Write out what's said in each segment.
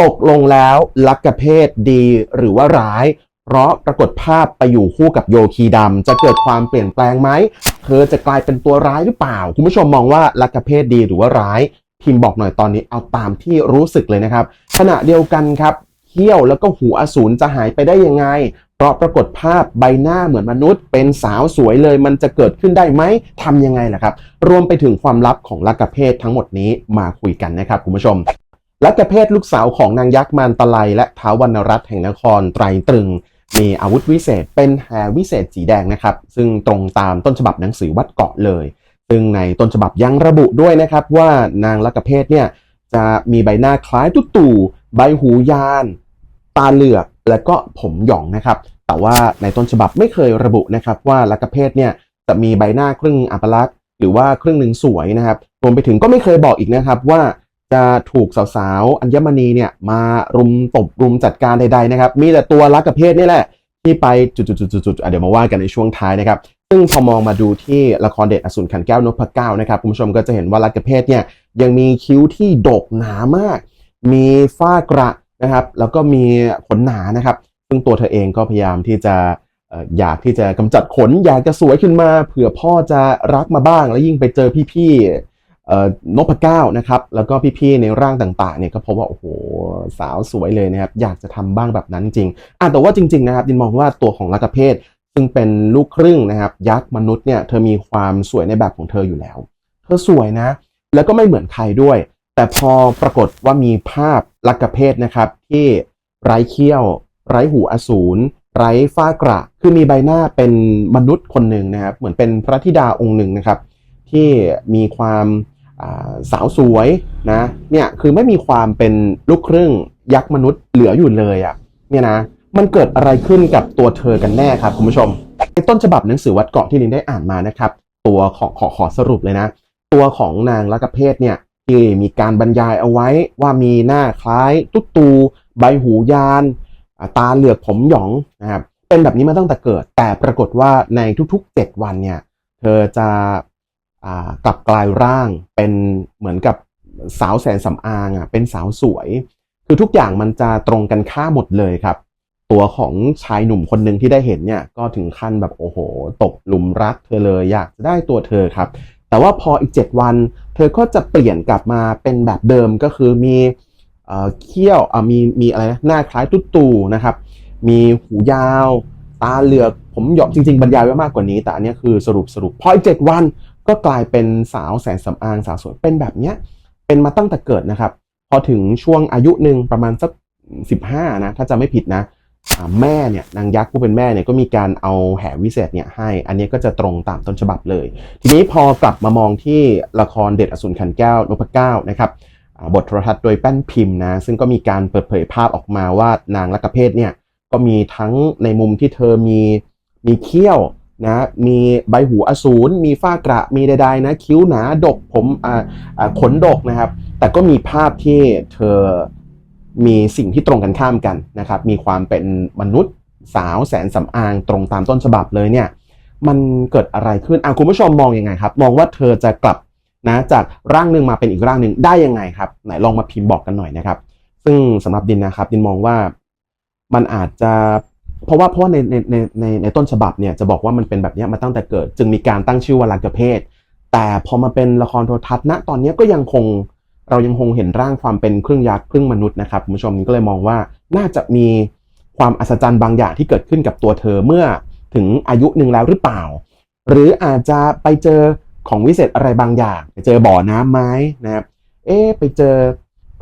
ตกลงแล้วลักกะเพศดีหรือว่าร้าย เพราะปรากฏภาพไปอยู่คู่กับโยคีดำจะเกิดความเปลี่ยนแปลงไหมเธอจะกลายเป็นตัวร้ายหรือเปล่า คุณผู้ชมมองว่าลักกเพศดีหรือว่าร้าย พิมพ์บอกหน่อยตอนนี้เอาตามที่รู้สึกเลยนะครับ ขณะเดียวกันครับเขี้ยวแล้วก็หูอสูรจะหายไปได้ยังไง เพราะปรากฏภาพใบหน้าเหมือนมนุษย์ เป็นสาวสวยเลยมันจะเกิดขึ้นได้ไหมทำยังไงล่ะครับ รวมไปถึงความลับของลักกเพศทั้งหมดนี้มาคุยกันนะครับคุณผู้ชม ลักกเพศลูกสาวของนางยักษ์มารตะไลและท้าววรรณรัตน์แห่งนครไตรตรึง มีอาวุธวิเศษเป็นแหวิเศษสีแดงนะครับ ซึ่งตรงตามต้นฉบับหนังสือวัดเกาะเลย ซึ่งในต้นฉบับยังระบุด้วยนะครับว่านางลักกเพศเนี่ยจะมีใบหน้าคล้ายตุ๊ตู่ใบหูยาน ตาเหลือกและก็ผมหยองนะครับ แต่ว่าในต้นฉบับไม่เคยระบุนะครับว่าลักกเพศเนี่ยจะมีใบหน้าครึ่งอัปลักษณ์หรือว่าครึ่งหนึ่งสวยนะครับรวมไปถึงก็ไม่เคยบอกอีกนะครับว่า จะถูกสาวๆ อัญมณีเนี่ยมารุมตบรุมจัดการใดๆนะครับ มีแต่ตัวลักกเพศนี่แหละ ที่ไปจุดๆๆๆเดี๋ยวมาว่ากันในช่วงท้ายนะครับ ซึ่งพอมองมาดูที่ละครเด็ดอสูรขันแก้วนพเก้านะครับคุณผู้ชมก็จะเห็นว่าลักกเพศเนี่ยยังมีคิ้วที่ดกหนามาก มีฝ้ากระนะครับ แล้วก็มีขนหนานะครับ ซึ่งตัวเธอเองก็พยายามที่จะอยากที่จะกำจัดขน อยากจะสวยขึ้นมาเผื่อพ่อจะรักมาบ้าง แล้วยิ่งไปเจอพี่ๆ นพเก้านะครับ แล้วก็พี่ๆในร่างต่างๆเนี่ยก็พบว่า โอ้โห สาวสวยเลยนะครับ อยากจะทำบ้างแบบนั้นจริงอะแต่ว่าจริง ๆ นะครับดินมองว่าตัวของลักกเพศซึ่งเป็นลูกครึ่งนะครับ ยักษ์มนุษย์เนี่ยเธอมีความสวยในแบบของเธออยู่แล้ว เธอสวยนะ แล้วก็ไม่เหมือนใครด้วย แต่พอปรากฏว่ามีภาพลักกเพศนะครับ ที่ไร้เขี้ยว ไร้หูอสูรไร้ฝ้ากระคือมีใบหน้าเป็นมนุษย์คนหนึ่งนะครับ เหมือนเป็นพระธิดาองค์หนึ่งนะครับ ที่มีความ สาวสวยนะเนี่ยคือไม่มีความเป็นลูกครึ่งยักษ์มนุษย์เหลืออยู่เลยอะ่ะเนี่ยนะมันเกิดอะไรขึ้นกับตัวเธอกันแน่ครับคุณผู้ชมในต้นฉบับหนังสือวัดเกาะที่ลินได้อ่านมานะครับ ตัวของขอขอสรุปเลยนะ ตัวของนางลักกเพศเนี่ยที่มีการบรรยายเอาไว้ว่ามีหน้าคล้าย ตุ๊ตู ใบหูยาน ตาเหลือกผมหยองนะครับเป็นแบบนี้มาตั้งแต่เกิด แต่ปรากฏว่าในทุกๆ 7 วันเนี่ย เธอจะ กลับกลายร่างเป็นเหมือนกับสาวแสนสำอางอะเป็นสาวสวย คือทุกอย่างมันจะตรงกันข้ามหมดเลยครับ ตัวของชายหนุ่มคนหนึ่งที่ได้เห็นเนี่ยก็ถึงขั้นแบบโอ้โห ตกหลุมรักเธอเลยอยากจะได้ตัวเธอครับ แต่ว่าพออีก 7 วัน เธอก็จะเปลี่ยนกลับมาเป็นแบบเดิมก็คือมีเออเขี้ยวอ่ามีมีอะไรนะหน้าคล้ายตุ๊ตูนะครับ มีหูยาว ตาเหลือกผมหยอกจริง ๆ บรรยายไว้มากกว่านี้ แต่อันนี้คือสรุปสรุปพออีก7วัน ก็กลายเป็นสาวแสนสำอางสาวสวยเป็นแบบเนี้ยเป็นมาตั้งแต่เกิดนะครับ พอถึงช่วงอายุหนึ่งประมาณสัก15นะ ถ้าจะไม่ผิดนะแม่เนี่ยนางยักษ์ผู้เป็นแม่เนี่ยก็มีการเอาแหวิเศษเนี่ยให้ อันนี้ก็จะตรงตามต้นฉบับเลย ทีนี้พอกลับมามองที่ละครเด็ดอสูรขันแก้วนพเก้านะครับบทโทรทัศน์โดยแป้นพิมพ์นะซึ่งก็มีการเปิดเผยภาพออกมาว่านางลักกเพศเนี่ยก็มีทั้งในมุมที่เธอมีมีเขี้ยว นะมีใบหูอสูรมีฝ้ากระมีใดๆนะคิ้วหนาดกผมอ่าขนดกนะครับ แต่ก็มีภาพที่เธอมีสิ่งที่ตรงกันข้ามกันนะครับ มีความเป็นมนุษย์สาวแสนสำอางตรงตามต้นฉบับเลยเนี่ยมันเกิดอะไรขึ้นอะคุณผู้ชมมองยังไงครับ มองว่าเธอจะกลับนะจากร่างหนึ่งมาเป็นอีกร่างหนึ่งได้ยังไงครับ ไหนลองมาพิมพ์บอกกันหน่อยนะครับ ซึ่งสำหรับดินนะครับ ดินมองว่ามันอาจจะ เพราะว่าเพราะว่าในในในในในต้นฉบับเนี่ยจะบอกว่ามันเป็นแบบนี้มาตั้งแต่เกิด จึงมีการตั้งชื่อว่าลักกเพศ แต่พอมาเป็นละครโทรทัศน์ณตอนนี้ก็ยังคงเรายังคงเห็นร่างความเป็นครึ่งยักษ์ครึ่งมนุษย์นะครับคุณผู้ชมก็เลยมองว่าน่าจะมีความอัศจรรย์บางอย่างที่เกิดขึ้นกับตัวเธอเมื่อถึงอายุหนึ่งแล้วหรือเปล่า หรืออาจจะไปเจอของวิเศษอะไรบางอย่าง ไปเจอบ่อน้ำไม้นะครับเอ๊ไปเจอ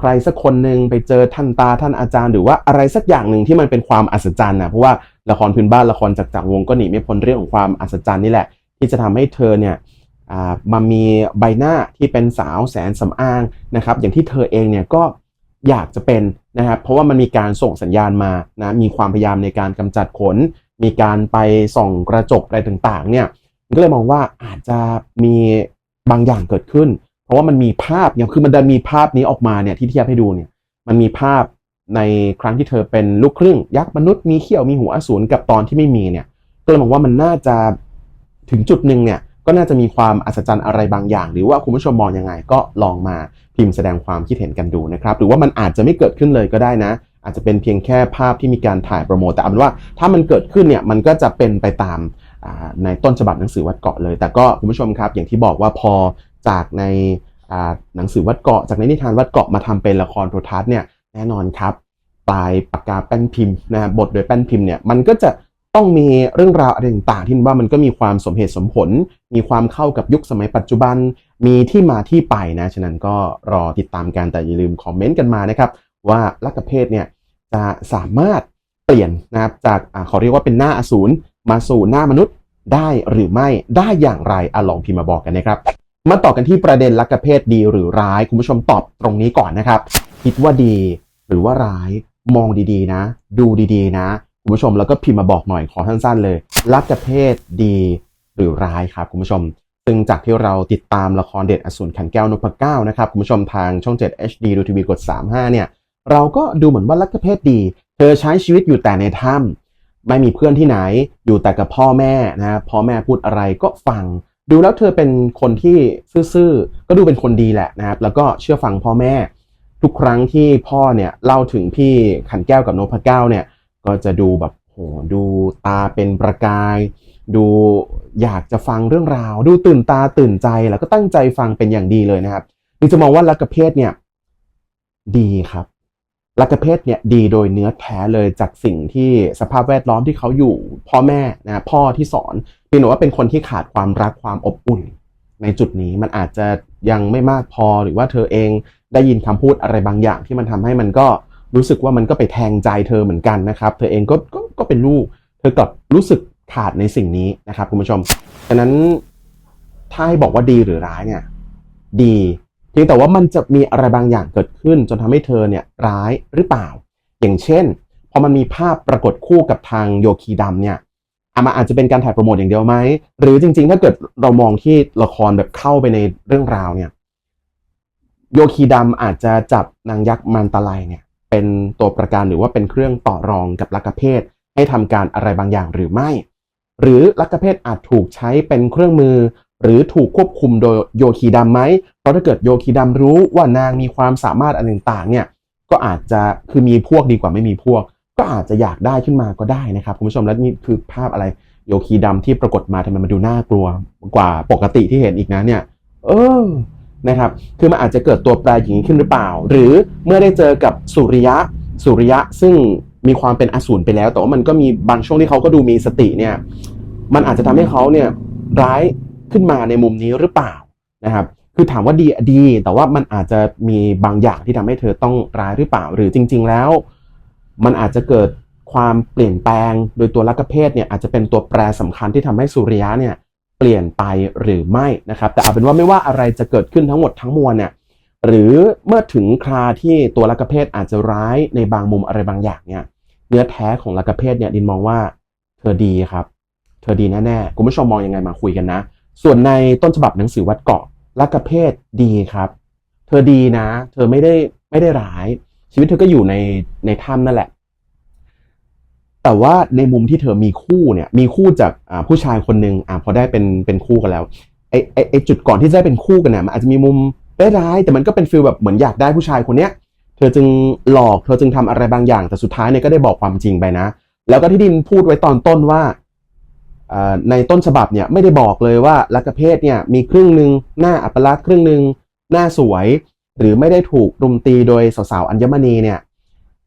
ใครสักคนหนึ่งไปเจอท่านตาท่านอาจารย์ หรือว่าอะไรสักอย่างหนึ่งที่มันเป็นความอัศจรรย์นะเพราะว่าละครพื้นบ้านละครจากจากวงก็หนีไม่พ้นเรื่องของความอัศจรรย์นี่แหละ ที่จะทำให้เธอเนี่ยมามีใบหน้าที่เป็นสาวแสนสำอางนะครับ อย่างที่เธอเองเนี่ยก็อยากจะเป็นนะครับเพราะว่ามันมีการส่งสัญญาณมานะมีความพยายามในการกำจัดขน มีการไปส่องกระจกอะไรต่างๆเนี่ยก็เลยมองว่าอาจจะมีบางอย่างเกิดขึ้น ราะว่ามันมีภาพเนี่ยคือมันดันมีภาพนี้ออกมาเนี่ยที่เทียบให้ดูเนี่ย มันมีภาพในครั้งที่เธอเป็นลูกครึ่ง ยักษ์มนุษย์มีเขี้ยวมีหัวอสูรกับตอนที่ไม่มีเนี่ย ก็เลยมองว่ามันน่าจะถึงจุดหนึ่งเนี่ย ก็น่าจะมีความอัศจรรย์อะไรบางอย่าง หรือว่าคุณผู้ชมมองยังไง ก็ลองมาพิมพ์แสดงความคิดเห็นกันดูนะครับ หรือว่ามันอาจจะไม่เกิดขึ้นเลยก็ได้นะ อาจจะเป็นเพียงแค่ภาพที่มีการถ่ายโปรโมทแต่เอาเป็นว่าถ้ามันเกิดขึ้นเนี่ยมันก็จะเป็นไปตามในต้นฉบับหนังสือวัดเกาะเลย แต่ก็คุณผู้ชมครับอย่างที่บอกว่าพอ จากในหนังสือวัดเกาะ จากในนิทานวัดเกาะมาทำเป็นละครโทรทัศน์เนี่ยแน่นอนครับปลายปากกาแป้นพิมพ์นะบทโดยแป้นพิมพ์เนี่ยมันก็จะต้องมีเรื่องราวอะไรต่างๆที่ว่ามันก็มีความสมเหตุสมผล มีความเข้ากับยุคสมัยปัจจุบัน มีที่มาที่ไปนะ ฉะนั้นก็รอติดตามกันแต่อย่าลืมคอมเมนต์กันมานะครับ ว่าลักเพศเนี่ยจะสามารถเปลี่ยนนะครับจากอาขาเรียกว่าเป็นหน้าอสูรมาสู่หน้ามนุษย์ได้หรือไม่ได้อย่างไรอลองพิมพ์มาบอกกันนะครับ มาต่อกันที่ประเด็นลักกะเพศดีหรือร้าย คุณผู้ชมตอบตรงนี้ก่อนนะครับ คิดว่าดีหรือว่าร้ายมองดีๆนะ ดูดีๆนะ คุณผู้ชมแล้วก็พิมพ์มาบอกหน่อยขอสั้นๆเลยลักกะเพศดีหรือร้ายครับคุณผู้ชม ซึ่งจากที่เราติดตามละครเด็ดอสูรขันแก้วนพเก้านะครับคุณผู้ชมทางช่อง 7 HD ดูทีวีกด 35 เนี่ย เราก็ดูเหมือนว่าลักกะเพศดี เธอใช้ชีวิตอยู่แต่ในถ้ำไม่มีเพื่อนที่ไหนอยู่แต่กับพ่อแม่นะพ่อแม่พูดอะไรก็ฟัง ดูแล้วเธอเป็นคนที่ซื่อๆก็ดูเป็นคนดีแหละนะครับ แล้วก็เชื่อฟังพ่อแม่ ทุกครั้งที่พ่อเนี่ยเล่าถึงพี่ขันแก้วกับนพเก้าเนี่ย ก็จะดูแบบโหดูตาเป็นประกาย ดูอยากจะฟังเรื่องราว ดูตื่นตาตื่นใจแล้วก็ตั้งใจฟังเป็นอย่างดีเลยนะครับนี่จะมองว่าลักกะเพศเนี่ย ดีครับ ลักกะเพศเนี่ยดีโดยเนื้อแท้เลยจากสิ่งที่สภาพแวดล้อมที่เขาอยู่ พ่อแม่นะพ่อที่สอนเพียงแต่ว่าเป็นคนที่ขาดความรักความอบอุ่น ในจุดนี้มันอาจจะยังไม่มากพอหรือว่าเธอเองได้ยินคำพูดอะไรบางอย่างที่มันทำให้มันก็รู้สึกว่ามันก็ไปแทงใจเธอเหมือนกันนะครับ เธอเองก็ก็ก็เป็นลูก เธอกลับรู้สึกขาดในสิ่งนี้นะครับคุณผู้ชมฉะนั้นถ้าให้บอกว่าดีหรือร้ายเนี่ย ดี เพียงแต่ว่ามันจะมีอะไรบางอย่างเกิดขึ้น จนทำให้เธอเนี่ยร้ายหรือเปล่า อย่างเช่นพอมันมีภาพปรากฏคู่กับทางโยคีดำเนี่ยอะมันอาจจะเป็นการถ่ายโปรโมทอย่างเดียวไหม หรือจริง ๆ ถ้าเกิดเรามองที่ละครแบบเข้าไปในเรื่องราวเนี่ย โยคีดำอาจจะจับนางยักษ์มันตะไลเนี่ยเป็นตัวประกันหรือว่าเป็นเครื่องต่อรองกับลักกะเพศให้ทำการอะไรบางอย่างหรือไม่ หรือลักกะเพศอาจถูกใช้เป็นเครื่องมือ หรือถูกควบคุมโดยโยคีดำไหมเพราะถ้าเกิดโยคีดำรู้ว่านางมีความสามารถอะไรต่างๆเนี่ยก็อาจจะคือมีพวกดีกว่าไม่มีพวก ก็อาจจะอยากได้ขึ้นมาก็ได้นะครับคุณผู้ชมและนี่คือภาพอะไรโยคีดำที่ปรากฏมาทำไมมันดูน่ากลัวกว่าปกติที่เห็นอีกนะเนี่ยเออนะครับคือมันอาจจะเกิดตัวแปรอย่างนี้ขึ้นหรือเปล่า หรือเมื่อได้เจอกับสุริยะสุริยะซึ่งมีความเป็นอสูรไปแล้ว แต่ว่ามันก็มีบางช่วงที่เขาก็ดูมีสติเนี่ยมันอาจจะทำให้เขาเนี่ยร้าย ขึ้นมาในมุมนี้หรือเปล่านะครับคือถามว่าดีดี แต่ว่ามันอาจจะมีบางอย่างที่ทำให้เธอต้องร้ายหรือเปล่า หรือจริง ๆ แล้ว มันอาจจะเกิดความเปลี่ยนแปลงโดยตัวลักเพศเนี่ยอาจจะเป็นตัวแปรสำคัญที่ทำให้สุริยะเนี่ยเปลี่ยนไปหรือไม่นะครับ แต่เอาเป็นว่าไม่ว่าอะไรจะเกิดขึ้นทั้งหมดทั้งมวลเนี่ยหรือเมื่อถึงคราที่ตัวลักเพศอาจจะร้ายในบางมุมอะไรบางอย่างเนี่ยเนื้อแท้ของลักเพศเนี่ยดินมองว่าเธอดีครับ เธอดีแน่ๆคุณผู้ชมมองยังไงมาคุยกันนะ ส่วนในต้นฉบับหนังสือวัดเกาะลักกะเพศดีครับ เธอดีนะ เธอไม่ได้ไม่ได้ร้าย ชีวิตเธอก็อยู่ในในถ้ำนั่นแหละ แต่ว่าในมุมที่เธอมีคู่เนี่ย มีคู่จากผู้ชายคนหนึ่งอ่าพอได้เป็นเป็นคู่กันแล้วไอไอไอจุดก่อนที่จะได้เป็นคู่กันเนี่ยมันอาจจะมีมุมได้ร้าย แต่มันก็เป็นฟีลแบบเหมือนอยากได้ผู้ชายคนเนี้ย เธอจึงหลอก เธอจึงทำอะไรบางอย่าง แต่สุดท้ายเนี่ยก็ได้บอกความจริงไปนะ แล้วก็ที่ดินพูดไว้ตอนต้นว่า ในต้นฉบับเนี่ยไม่ได้บอกเลยว่าลักเพศเนี่ยมีครึ่งหนึ่งหน้าอัปลักษณ์ครึ่งหนึ่งหน้าสวย หรือไม่ได้ถูกรุมตีโดยสาวๆอัญมณีเนี่ย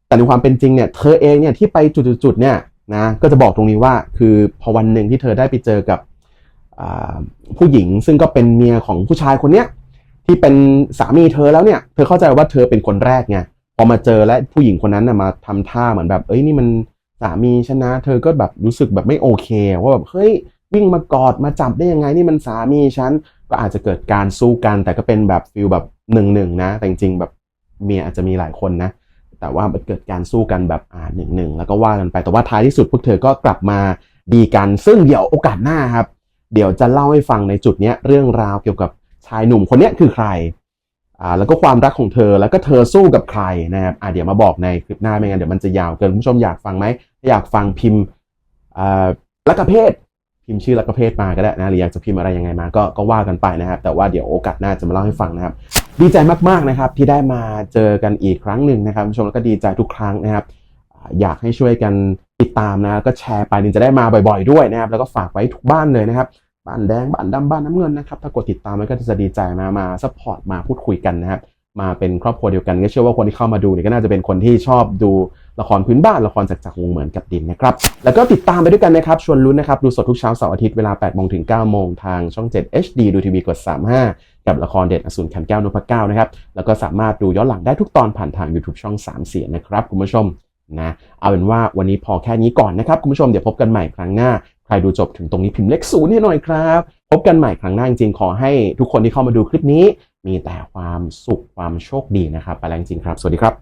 แต่ในความเป็นจริงเนี่ยเธอเองเนี่ยที่ไปจุดๆเนี่ยนะก็จะบอกตรงนี้ว่าคือพอวันหนึ่งที่เธอได้ไปเจอกับผู้หญิงซึ่งก็เป็นเมียของผู้ชายคนเนี้ยที่เป็นสามีเธอแล้วเนี่ยเธอเข้าใจว่าเธอเป็นคนแรกไงพอมาเจอและผู้หญิงคนนั้นน่ะมาทำท่าเหมือนแบบ เอ้ยนี่มัน สามีฉันนะ เธอก็แบบรู้สึกแบบไม่โอเค ว่าแบบเฮ้ยวิ่งมากอดมาจับได้ยังไงนี่มันสามีฉันก็อาจจะเกิดการสู้กันแต่ก็เป็นแบบฟิลแบบหนึ่งหนึ่งนะ แต่จริงๆแบบเมียอาจจะมีหลายคนนะ แต่ว่ามันเกิดการสู้กันแบบอ่าหนึ่งหนึ่งแล้วก็ว่ากันไปแต่ว่าท้ายที่สุดพวกเธอก็กลับมาดีกันซึ่งเดี๋ยวโอกาสหน้าครับ เดี๋ยวจะเล่าให้ฟังในจุดเนี้ยเรื่องราวเกี่ยวกับชายหนุ่มคนเนี้ยคือใคร อ่าแล้วก็ความรักของเธอแล้วก็เธอสู้กับใครนะครับอ่าเดี๋ยวมาบอกในคลิปหน้าไม่งั้นเดี๋ยวมันจะยาวเกินคุณผู้ชมอยากฟังไหมอยากฟังพิมพ์อ่าลักกะเพศพิมพ์ชื่อละประเภทมาก็ได้นะหรืออยากจะพิมพ์อะไรยังไงมาก็ก็ว่ากันไปนะครับ แต่ว่าเดี๋ยวโอกาสหน้าจะมาเล่าให้ฟังนะครับ ดีใจมากๆนะครับที่ได้มาเจอกันอีกครั้งหนึ่งนะครับคุณผู้ชมแล้วก็ดีใจทุกครั้งนะครับอยากให้ช่วยกันติดตามนะก็แชร์ไปนินจะได้มาบ่อยๆด้วยนะครับแล้วก็ฝากไว้ทุกบ้านเลยนะครับ บ้านแดงบ้านดำบ้านน้ำเงินนะครับถ้ากดติดตามมันก็จะดีใจมามาซัพพอร์ตมาพูดคุยกันนะครับมาเป็นครอบครัวเดียวกันก็เชื่อว่าคนที่เข้ามาดูเนี่ยก็น่าจะเป็นคนที่ชอบดูละครพื้นบ้านละครจากจากวงเหมือนกับดินนะครับแล้วก็ติดตามไปด้วยกันนะครับชวนลุ้นนะครับดูสดทุกเช้าเสาร์อาทิตย์เวลา8โมงถึง9โมงทางช่อง 7 HD ดูทีวีกด 35 กับละครเด็ดอสูรขันแก้วนพเก้านะครับแล้วก็สามารถดูย้อนหลังได้ทุกตอนผ่านทาง YouTube ช่อง 3 เสียงนะครับคุณผู้ชมนะเอาเป็นว่าวันนี้พอแค่นี้ก่อนนะครับคุณผู้ชมเดี๋ยวพบกันใหม่ครั้งหน้า ใครดูจบถึงตรงนี้พิมพ์เลขศูนย์ให้หน่อยครับ พบกันใหม่ครั้งหน้าจริงขอให้ทุกคนที่เข้ามาดูคลิปนี้ มีแต่ความสุขความโชคดีนะครับ ไปแล้วจริงครับ สวัสดีครับ